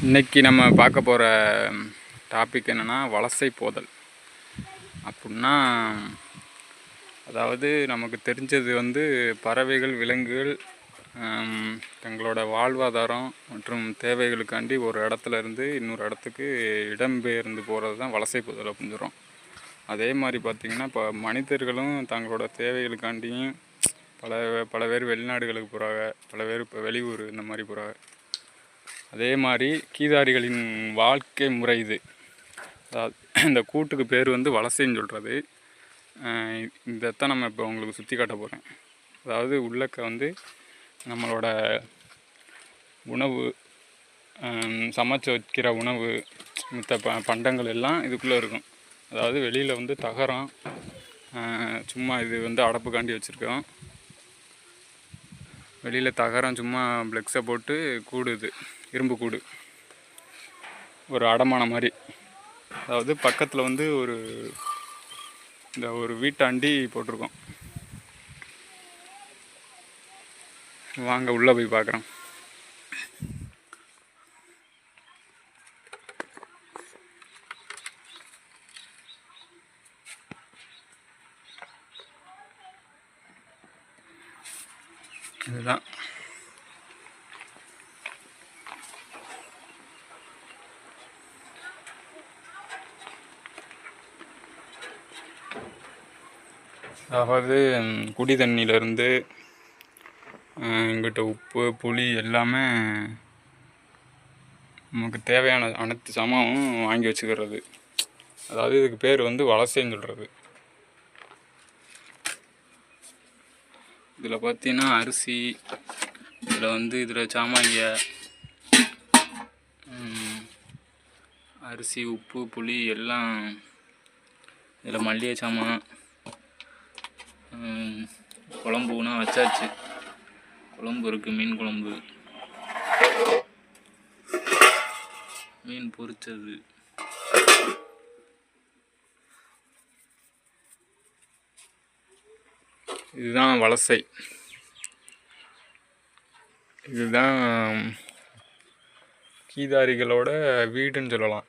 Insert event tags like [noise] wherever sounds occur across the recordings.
இன்றைக்கி நம்ம பார்க்க போகிற டாபிக் என்னென்னா வலசை போதல். அப்படின்னா அதாவது நமக்கு தெரிஞ்சது வந்து பறவைகள் விலங்குகள் தங்களோட வாழ்வாதாரம் மற்றும் தேவைகளுக்காண்டி ஒரு இடத்துல இருந்து இன்னொரு இடத்துக்கு இடம்பெயர்ந்து போகிறது தான் வலசை போதல் அப்படின்னு சொல்கிறோம் அதே மாதிரி பார்த்திங்கன்னா இப்போ மனிதர்களும் தங்களோட தேவைகளுக்காண்டியும் பல பல பேர் வெளிநாடுகளுக்கு போகிறாங்க பல பேர் இப்போ வெளியூர் இந்த மாதிரி போகிறாங்க அதே மாதிரி கீதாரிகளின் வாழ்க்கை முறை இது. அதாவது இந்த கூட்டுக்கு பேர் வந்து வலசைன்னு சொல்கிறது இதைத்தான் நம்ம இப்போ உங்களுக்கு சுற்றி காட்ட போகிறேன் அதாவது உள்ளக்க வந்து நம்மளோட உணவு சமைச்சு வைக்கிற உணவு மித்த ப பண்டங்கள் எல்லாம் இதுக்குள்ளே இருக்கும். அதாவது வெளியில் வந்து தகரம் சும்மா இது வந்து அடப்புக்காண்டி வச்சுருக்கோம். வெளியில் தகரம் சும்மா ப்ளெக்ஸை போட்டு கூடுது. இரும்பு கூடு ஒரு அடமானம் மாதிரி. அதாவது பக்கத்தில் வந்து ஒரு இந்த ஒரு வீட்டாண்டி போட்டிருக்கோம். வாங்க உள்ளே போய் பார்க்குறோம். இதுதான். அதாவது குடி தண்ணியிலேருந்து எங்கிட்ட உப்பு புளி எல்லாமே நமக்கு தேவையான அனைத்து சாமானும் வாங்கி வச்சுக்கிறது. அதாவது இதுக்கு பேர் வந்து வலசைன்னு சொல்கிறது இதில் பார்த்தீங்கன்னா அரிசி இதில் வந்து இதில் சாமாங்க அரிசி உப்பு புளி எல்லாம் இதில் மல்லிகை சாமான் குழம்புனா வச்சாச்சு. குழம்பு இருக்குது மீன் குழம்பு. மீன் பொரிச்சது. இதுதான் வலசை. இதுதான் கீதாரிகளோட வீடுன்னு சொல்லலாம்.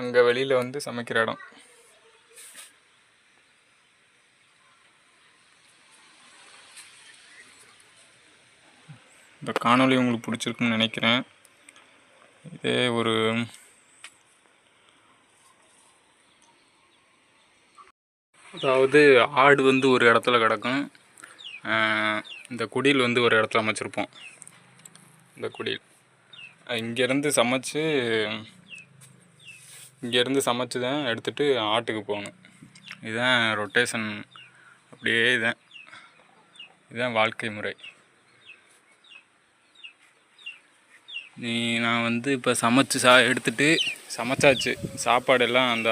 அங்கே வெளியில் வந்து சமைக்கிற இடம். இந்த காணொளி உங்களுக்கு பிடிச்சிருக்குன்னு நினைக்கிறேன். இதே ஒரு அதாவது ஆடு வந்து ஒரு இடத்துல கிடக்கும். இந்த குடில் வந்து ஒரு இடத்துல அமைச்சிருப்போம். இந்த குடில். இங்கேருந்து சமைச்சு இங்கேருந்து சமைச்சு தான் எடுத்துகிட்டு ஆட்டுக்கு போகணும். இதுதான் ரொட்டேஷன் அப்படியே இதுதான். இதுதான் வாழ்க்கை முறை. நீ நான் வந்து இப்போ சமைச்சு சா எடுத்துட்டு சமைச்சாச்சு. சாப்பாடு எல்லாம் அந்த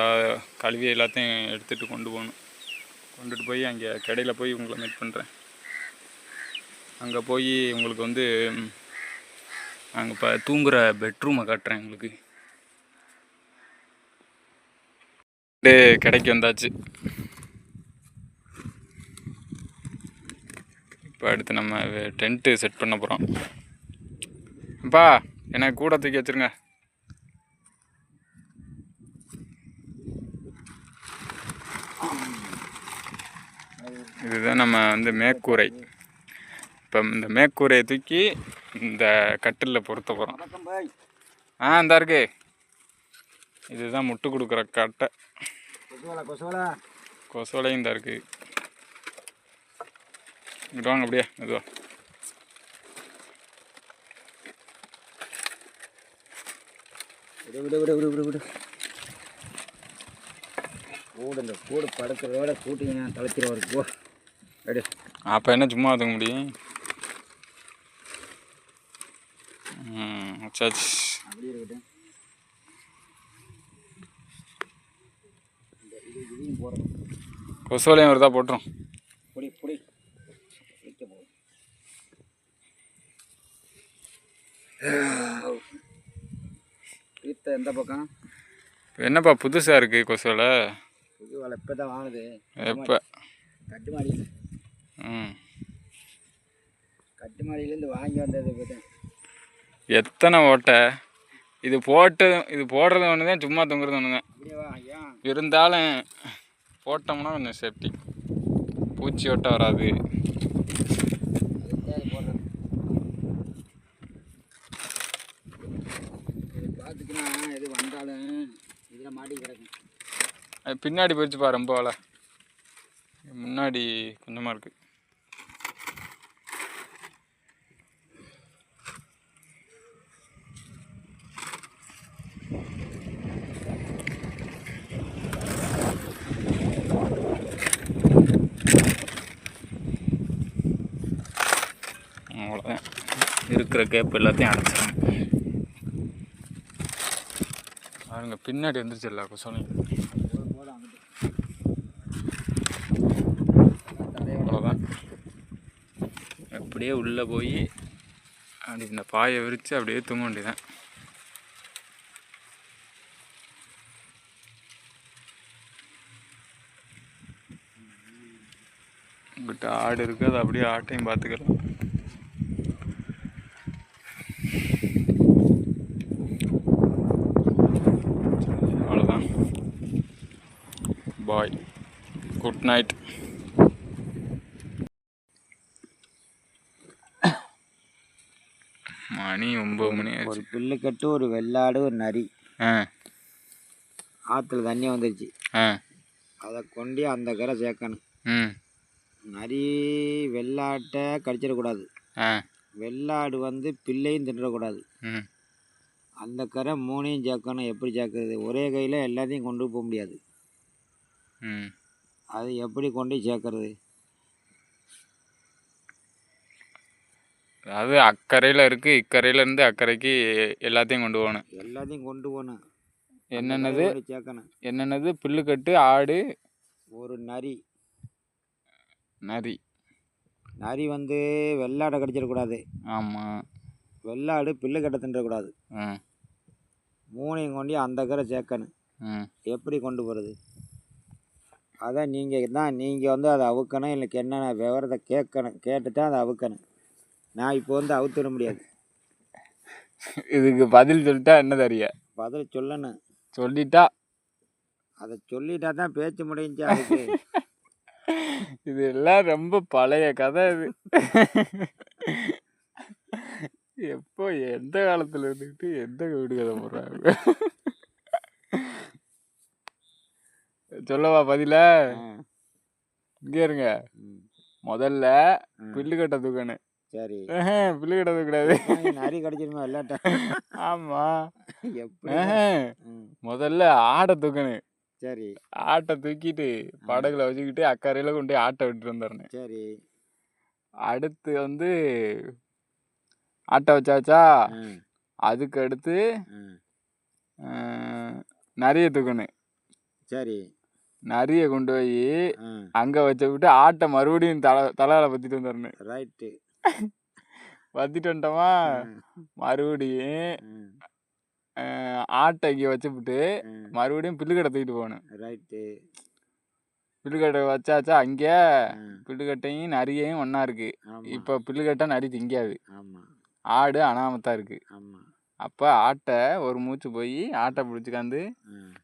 கழுவி எல்லாத்தையும் எடுத்துகிட்டு கொண்டு போகணும். கொண்டுட்டு போய் அங்கே கடையில் போய் உங்களை மீட் பண்ணுறேன் அங்கே போய் உங்களுக்கு வந்து அங்கே இப்போ தூங்குகிற பெட்ரூமை காட்டுறேன் உங்களுக்கு. டே கடைக்கு வந்தாச்சு. இப்போ அடுத்து நம்ம டென்ட்டு செட் பண்ண போகிறோம் அப்பா எனக்கு கூட தூக்கி வச்சிருங்க. இதுதான் நம்ம வந்து மேற்கூரை. இப்போ இந்த மேற்கூரையை தூக்கி இந்த கட்டிலில் பொருத்த போகிறோம் ஆ இந்த இருக்கு. இதுதான் முட்டு கொடுக்குற கட்டை. கொசுவலா கொசுவலா. கொசோலையும் இந்த இருக்கு. இங்கிட்டு வாங்க அப்படியே மெதுவா. விடு விடு விடு விடு விடு விடு. கூடு இந்த கூடு படுக்கிறதோட கூட்டிங்க தலைச்சிரும் ஒரு போ. எடு அப்போ என்ன சும்மா ஒதுங்க முடியும்? ம் வச்சாச்சு அப்படியே இருக்கட்டும் இந்த இது இதையும் போடணும் கொசோலையும் வருதா போட்டுரும். பொடி பொடி. தீர்த்த எந்த பக்கம்? என்னப்பா புதுசாக இருக்குது கொசோலை புது வேலை இப்போ தான் வாங்குது. எப்போ? கட்டு மாடி ம். கட்டு மாடியிலேருந்து வாங்கி வந்தது பார்த்தேன் எத்தனை ஓட்டை? இது போட்டு இது போடுறது ஒன்று தான் சும்மா தொங்குறது ஒன்று தான் இருந்தாலும் போட்டோம்னா கொஞ்சம் சேஃப்டி பூச்சி ஓட்டை வராது. பார்த்துக்கினா எது வந்தாலும் இதில் அது பின்னாடி போயிடுச்சுப்பா ரொம்ப வேலை முன்னாடி கொஞ்சமாக இருக்குது அவ்வளோதான் இருக்கிற கேப் எல்லாத்தையும் அடைச்சிடும் பாருங்க பின்னாடி வந்துருச்சு எல்லா கொசனையும் அவ்வளோதான் அப்படியே உள்ளே போய் அப்படி இந்த பாயை விரித்து அப்படியே தூங்க வேண்டியதான் உங்கள்கிட்ட ஆடு இருக்குது அது அப்படியே ஆட்டையும் பார்த்துக்கலாம் அவ்வளோதான் பாய். Good night. மணி ஒம்பது மணி ஒரு பில்லு கட்டு ஒரு வெள்ளாடு ஒரு நரி. ஆற்றுல தண்ணி வந்துருச்சு. அதை கொண்டு அந்த கரை சேர்க்கணும். நரி வெள்ளாட்டை கடிச்சிடக்கூடாது. வெள்ளாடு வந்து பிள்ளையும் தின்றக்கூடாது. அந்த கரை மூணையும் சேர்க்கணும். எப்படி சேர்க்கறது? ஒரே கையில் எல்லாத்தையும் கொண்டு போக முடியாது. அது எப்படி கொண்டு சேர்க்கறது? அதாவது அக்கறையில் இருக்குது இக்கரையில இருந்து அக்கறைக்கு எல்லாத்தையும் கொண்டு போகணும். எல்லாத்தையும் கொண்டு போகணும். என்னென்னது? சேர்க்கணும். என்னென்னது? புல்லுக்கட்டு ஆடு. ஒரு நரி. நரி. நரி வந்து வெள்ளாடை கடிச்சிடக்கூடாது ஆமாம் வெள்ளாடு பில்லு கட்ட தின்றக்கூடாது ம். மூணையும் கொண்டு அந்த கரை சேர்க்கணும். ம். எப்படி கொண்டு போகிறது அதான் நீங்கள் தான் நீங்கள் வந்து அதை அவுக்கணும். இல்லை என்னென்ன விவரத்தை கேட்கணும் கேட்டுட்டு அதை அவுக்கணும். நான் இப்போ வந்து அவுத்துட முடியாது. இதுக்கு பதில் சொல்லிட்டா என்ன தெரிய? பதில் சொல்லணும். சொல்லிட்டா? அதை சொல்லிட்டா தான் பேச்சு முடிஞ்சு அதுக்கு இது எல்லாம் ரொம்ப பழைய கதை இது. எப்போ எந்த காலத்துல இருந்துக்கிட்டு எந்த வீடு கதை போடுறாங்க சொல்லவா பதில? இங்கே இருங்க. முதல்ல ம். பில்லு கட்ட தூக்கணும் சரி. பில்லு கட்ட தூக்கூடாது. நரி கடிச்சிருமா இல்லாட்டா? ஆமா. எப்படி? ஆஹா. ம், முதல்ல ஆடை தூக்கணும் சரி. ஆட்டை தூக்கிட்டு படகுல வச்சுக்கிட்டு அக்கறையில கொண்டு போய் ஆட்டை விட்டு வந்துடணும் சரி. அடுத்து வந்து ஆட்டை வச்சாச்சா? அதுக்கு அடுத்து நரிய தூக்கணும் சரி. நரிய கொண்டு போய் அங்கே வச்ச விட்டு ஆட்டை மறுபடியும் தலை தலையால பற்றிட்டு வந்துடணும் ரைட்டு பற்றிட்டு வந்துட்டோமா? மறுபடியும் ஆட்டை இங்கே வச்சுவிட்டு மறுபடியும் பில்லுக்கடை தூக்கிட்டு போகணும் ரைட்டு பில்லுக்கட்டை வச்சாச்சா? அங்கே பில்லுக்கட்டையும் நரியையும் ஒன்றா இருக்குது இப்போ பில்லுக்கட்டை நரி திங்காது. ஆடு அனாமத்தான் இருக்குது அப்போ ஆட்டை ஒரு மூச்சு போய் ஆட்டை பிடிச்சிக்காந்து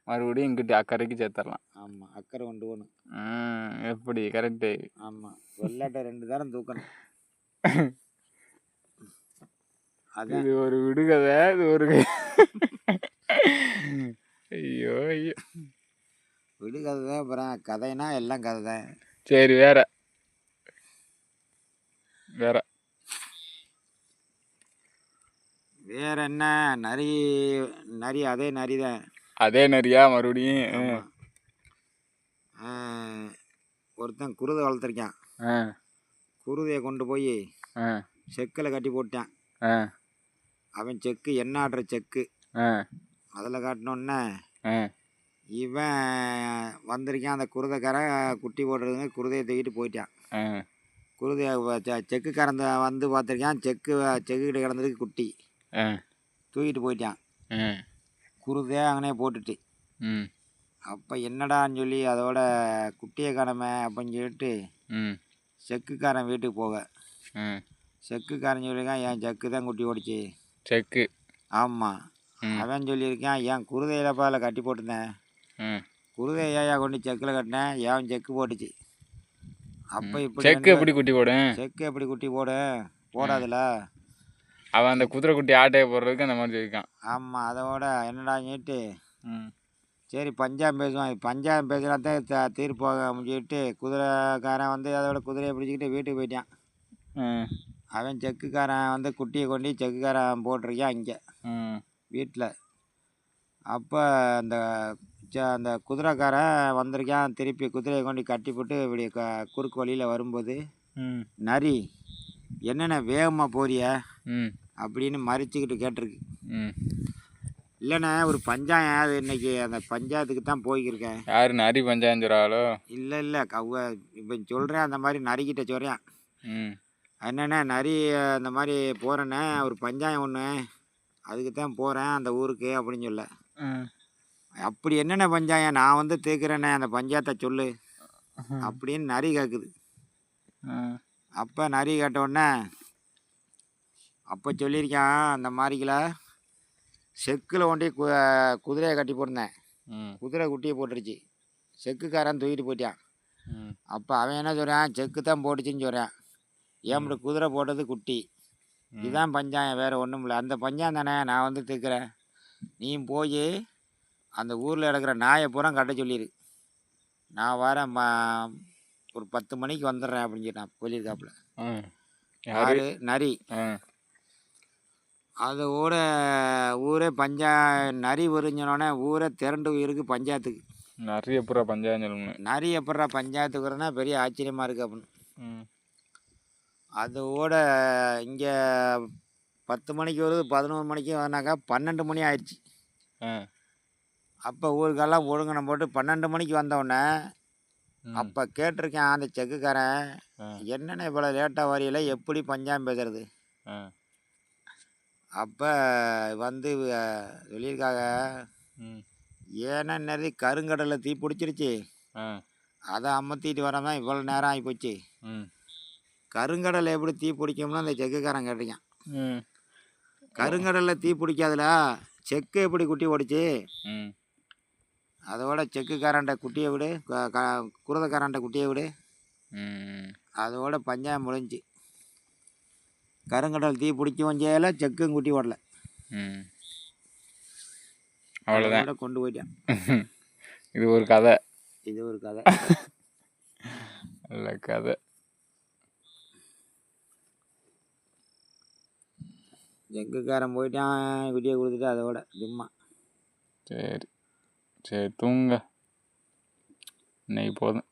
மறுபடியும் இங்கிட்டு அக்கறைக்கு சேர்த்துடலாம் ஆமாம் அக்கறை கொண்டு போகணும் எப்படி? கரெக்டு ஆமாம் வெள்ளாட்டை ரெண்டு தரம் தூக்கணும். அதான். இது ஒரு விடுகதை இது ஒரு ஐயோ ஐயோ. விடுகதை தான் அப்புறம் கதைனா எல்லாம் கதை. தான் சரி வேற. வேற. வேற என்ன? நரி நரி அதே நரி தான். அதே நரியா மறுபடியும்? ஒருத்தன் குருதை வளர்த்துருக்கான். குருதையை கொண்டு போய் செக்கில் கட்டி போட்டான். அவன் செக்கு என்ன ஆடுற செக்கு அதில் காட்டினோன்னே இவன் வந்திருக்கான் அந்த குருதைக்காரன் குட்டி போடுறதுங்க குருதையை தூக்கிட்டு போயிட்டான். குருதையை வ- செ- செக்குக்காரன் வந்து பார்த்துருக்கான். செக்கு செக்குக்கிட்ட கிடந்ததுக்கு குட்டி. தூக்கிட்டு போயிட்டான். ஆ. குருதையை அங்கனே போட்டுட்டு. ம். அப்போ என்னடான்னு சொல்லி அதோட குட்டியை காணமே அப்படின்னு சொல்லிட்டு ம். செக்குக்காரன் வீட்டுக்கு போக. ம் செக்குக்காரன் சொல்லியிருக்கான் என் செக்கு தான் குட்டி ஓடிச்சு. செக்கு. ஆமாம் அவன் சொல்லியிருக்கான் என் குருதையில் பால கட்டி போட்டிருந்தேன் ம் குருதை ஏயா கொண்டு செக்கில் கட்டினேன் ஏன் செக்கு போட்டுச்சு. அப்போ இப்படி செக்கு எப்படி குட்டி போடும்? செக்கு எப்படி குட்டி போடு போடாதுல? அவன் அந்த குதிரை குட்டி ஆட்டையை போடுறதுக்கு அந்த மாதிரி சொல்லியிருக்கான் ஆமாம் அதோட என்னடா கேட்டு? ம். சரி பஞ்சாயம் பேசுவான் பஞ்சாயம் பேசுனா தான் த தீர்ப்பாக முடிச்சுட்டு குதிரைக்காரன் வந்து அதோட குதிரையை பிடிச்சிக்கிட்டு வீட்டுக்கு போயிட்டான். அவன் செக்குக்காரன் வந்து குட்டியை கொண்டு செக்குக்காரன் போட்டிருக்கான் இங்கே ம் வீட்டில் அப்போ அந்த அந்த குதிரைக்காரன் வந்திருக்கான். திருப்பி குதிரையை கொண்டு கட்டி போட்டு இப்படி க குறுக்கு வழியில் வரும்போது ம். நரி என்னென்ன வேகமாக போறிய? ம். அப்படின்னு மறிச்சுக்கிட்டு கேட்டிருக்கு. ம். இல்லைண்ணே ஒரு பஞ்சாயம் அது இன்னைக்கு அந்த பஞ்சாயத்துக்கு தான் போய்க்கிருக்கேன் யார் நரி பஞ்சாயஞ்சுறாளோ இல்லை இல்லை கவ்வ இப்போ சொல்கிறேன் அந்த மாதிரி நரிக்கிட்ட சொல்கிறேன் ம். என்னண்ணே நரி அந்த மாதிரி போகிறேண்ணே ஒரு பஞ்சாயம் ஒன்று அதுக்கு தான் போகிறேன் அந்த ஊருக்கு அப்படின்னு சொல்ல. அப்படி என்னென்ன பஞ்சாயம்? நான் வந்து தீர்க்குறேண்ணே அந்த பஞ்சாயத்தை சொல்லு. அப்படின்னு நரி கேட்குது அப்போ நரி கேட்ட உடனே அப்போ சொல்லியிருக்கான் அந்த மாதிரிங்கள செக்கில் ஒண்டி கு குதிரையை கட்டி போட்டிருந்தேன். குதிரை குட்டியை போட்டுருச்சு. செக்குக்காரன் தூக்கிட்டு போயிட்டான். அப்போ அவன் என்ன சொல்கிறான் செக்கு தான் போட்டுச்சுன்னு சொல்கிறான் ஏன் குதிரை போட்டது குட்டி. இதுதான் பஞ்சாயம் வேறு ஒன்றும் இல்லை. அந்த பஞ்சாயம் தானே நான் வந்து தீர்க்குறேன் நீயும் போய் அந்த ஊரில் இருக்கிற நாயை பூரா கட்ட சொல்லிடு நான் வரேன் ம- ஒரு பத்து மணிக்கு வந்துடுறேன் அப்படின்னு சொன்னான் சொல்லியிருக்காப்புல ம். யாரு? யாரு? நரி. ம் அதோட ஊரே பஞ்சா நரி வருஞ்சனோடனே ஊரே திரண்டு இருக்கு பஞ்சாயத்துக்கு. நிறைய புறா பஞ்சாயம் சொல்லணும் நரி எப்பட்றா பஞ்சாயத்துக்கு வரனா பெரிய ஆச்சரியமாக இருக்குது அப்படின்னு. ம். அதோட இங்கே பத்து மணிக்கு வருது பதினோரு மணிக்கு வரனாக்கா பன்னெண்டு மணி ஆயிடுச்சு. அப்போ ஊருக்கெல்லாம் ஒழுங்கின போட்டு பன்னெண்டு மணிக்கு வந்தவுடனே. அப்போ கேட்டிருக்கேன் அந்த செக்குக்காரன். என்னென்ன இவ்வளோ லேட்டாக வரையில எப்படி பஞ்சாயம் பேசுறது? அப்போ வந்து சொல்லியிருக்காங்க. ம். ஏன்னா நிறைய கருங்கடலை தீ பிடிச்சிருச்சு. அதை அமர்த்திட்டு வரதான் இவ்வளோ நேரம் ஆகிப்போச்சு ம். கருங்கடலை எப்படி தீ பிடிக்கும்னு அந்த செக்குக்காரன் கேட்டிருக்கான். ம். கருங்கடலில் தீ பிடிக்காதுல செக்கு எப்படி குட்டி ஓடிச்சு? அதோட செக்குக்காரன்ட்ட குட்டியை விடு குருதக்காரன்ட்ட குட்டியை விடு. அதோட பஞ்சாயம் முடிஞ்சு. கருங்கடல் தீ பிடிக்கவும் செய்யலை செக்கும் குட்டி ஓடல. ம். அவ்வளோதான் கொண்டு போயிட்டான். [laughs] இது ஒரு கதை. இது ஒரு கதை. [laughs] நல்ல கதை. செக்குக்காரன் போயிட்டான் குட்டியை கொடுத்துட்டு அதோட சும்மா. சரி. சரி தூங்க. இன்னைக்கு போதும்.